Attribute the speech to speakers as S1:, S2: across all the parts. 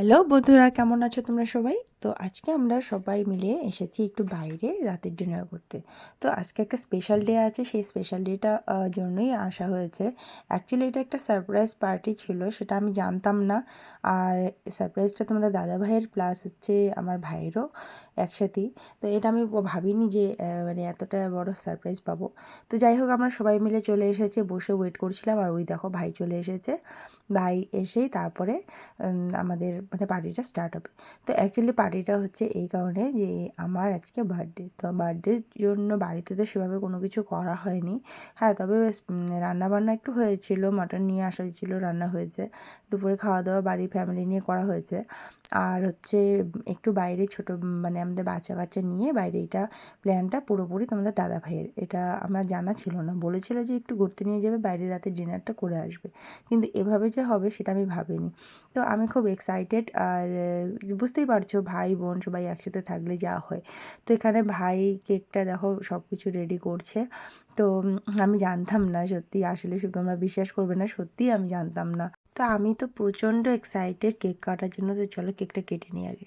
S1: Hello বন্ধুরা, কেমন আছো তোমরা সবাই? তো আজকে আমরা সবাই মিলে এসেছি একটু বাইরে রাতের ডিনার করতে। তো আজকে একটা স্পেশাল ডে আছে, সেই স্পেশাল ডেটা জন্যই আসা হয়েছে। অ্যাকচুয়ালি এটা একটা সারপ্রাইজ পার্টি ছিল, সেটা আমি জানতাম না। আর সারপ্রাইজটা তোমাদের দাদা ভাইয়ের প্লাস হচ্ছে আমার ভাইয়েরও একসাথেই। তো এটা আমি ভাবিনি যে মানে এতটা বড় সারপ্রাইজ পাবো। তো যাই হোক, আমরা সবাই মিলে চলে এসেছে, বসে ওয়েট করছিলাম। আর ওই দেখো, ভাই চলে এসেছে। ভাই এসেই তারপরে আমাদের মানে পার্টিটা স্টার্ট হবে। তো অ্যাকচুয়ালি পার্টিটা হচ্ছে এই কারণে যে আমার আজকে বার্থডে। তো বার্থডের জন্য বাড়িতে তো সেভাবে কোনো কিছু করা হয়নি। হ্যাঁ তবে রান্না বান্না একটু হয়েছিল, মাটন নিয়ে আসা হয়েছিল, রান্না হয়েছে। দুপুরে খাওয়া দাওয়া বাড়ি ফ্যামিলি নিয়ে করা হয়েছে। আর হচ্ছে একটু বাইরে ছোটো মানে আমাদের বাচ্চা কাচ্চা নিয়ে বাইরে এটা প্ল্যানটা পুরোপুরি তোমাদের দাদা ভাইয়ের। এটা আমার জানা ছিল না। বলেছিল যে একটু ঘুরতে নিয়ে যাবে, বাইরে রাতে ডিনারটা করে আসবে। কিন্তু এভাবে যে হবে সেটা আমি ভাবিনি। তো আমি খুব এক্সাইটেড আর বুঝতেই পারছ, ভাই, বোন সবাই একসাথে থাকলে যা হয়। তো এখানে ভাই কেকটা দেখো সব কিছু রেডি করছে। তো আমি জানতাম না সত্যি, আসলে তোমরা বিশ্বাস করবে না, সত্যিই আমি জানতাম না। তো আমি তো প্রচণ্ড এক্সাইটেড কেক কাটার জন্য তো চলো কেকটা কেটে নিই আগে।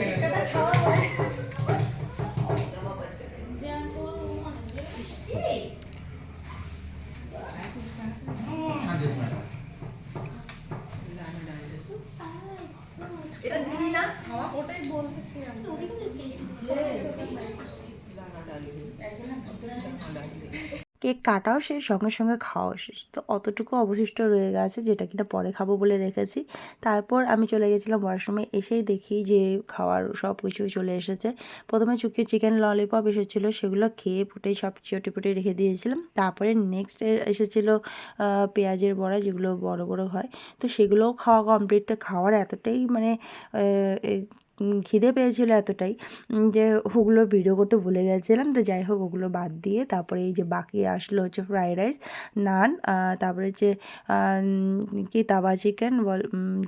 S2: you. Happy birthday.
S3: খাওয়া। বলল ওখানে হুম। আমাদের ম্যাডাম
S1: কেক কাটাও শেষ সঙ্গে সঙ্গে খাওয়াও শেষ। তো অতটুকু অবশিষ্ট রয়ে গেছে যেটা কিনা পরে খাব বলে রেখেছি। তারপর আমি চলে গেছিলাম ওয়াশরুমে, এসেই দেখি যে খাওয়ার সব কিছু চলে এসেছে। প্রথমে চুকি চিকেন ললিপপ এসেছিল, সেগুলো খেয়ে ফুটে সব চটে পুটে রেখে দিয়েছিলাম। তারপরে নেক্সট এসেছিল পেঁয়াজের বড়া যেগুলো বড় বড় হয়। তো সেগুলোও খাওয়া কমপ্লিট তো খাওয়ার এতটাই মানে খিদে পেয়েছিল এতটাই যে ওগুলো ভিডিও করতে ভুলে গেছিলাম। তো যাই হোক, ওগুলো বাদ দিয়ে তারপরে এই যে বাকি আসলো হচ্ছে ফ্রাইড রাইস নান তারপরে হচ্ছে কি তাওয়া চিকেন বল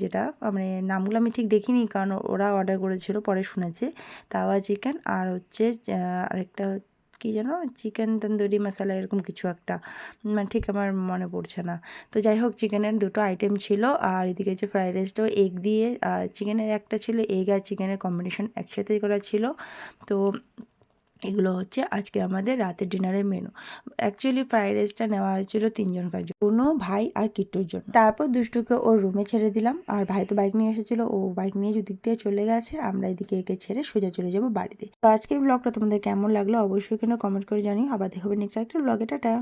S1: যেটা মানে নামগুলো আমি ঠিক দেখিনি কারণ ওরা অর্ডার করেছিল, পরে শুনেছি। তাওয়া চিকেন আর হচ্ছে আরেকটা কি যেন চিকেন তন্দুরি মশলা এরকম কিছু একটা। মানে ঠিক আমার মনে পড়ছে না। তো যাই হোক চিকেনের দুটো আইটেম ছিল। আর এদিকে হচ্ছে ফ্রাইড রাইসটাও এগ দিয়ে চিকেনের একটা ছিল এগ আর চিকেনের কম্বিনেশন একসাথেই করা ছিল। তো এগুলো হচ্ছে আজকে আমাদের রাতের ডিনারের মেনু অ্যাকচুয়ালি ফ্রাইড রাইসটা নেওয়া হয়েছিল তিনজন কাজ কোনো ভাই আর কিট্টুর জন্য। তারপর দুষ্টুকে ওর রুমে ছেড়ে দিলাম। আর ভাই তো বাইক নিয়ে এসেছিল। ও বাইক নিয়ে যদি দিয়ে চলে গেছে। আমরা এদিকে একে ছেড়ে সোজা চলে যাব বাড়িতে। তো আজকে ব্লগটা তোমাদের কেমন লাগল অবশ্যই কেন কমেন্ট করে জানিও। আবার দেখাবে নেক্সট একটা ব্লগ টাটা!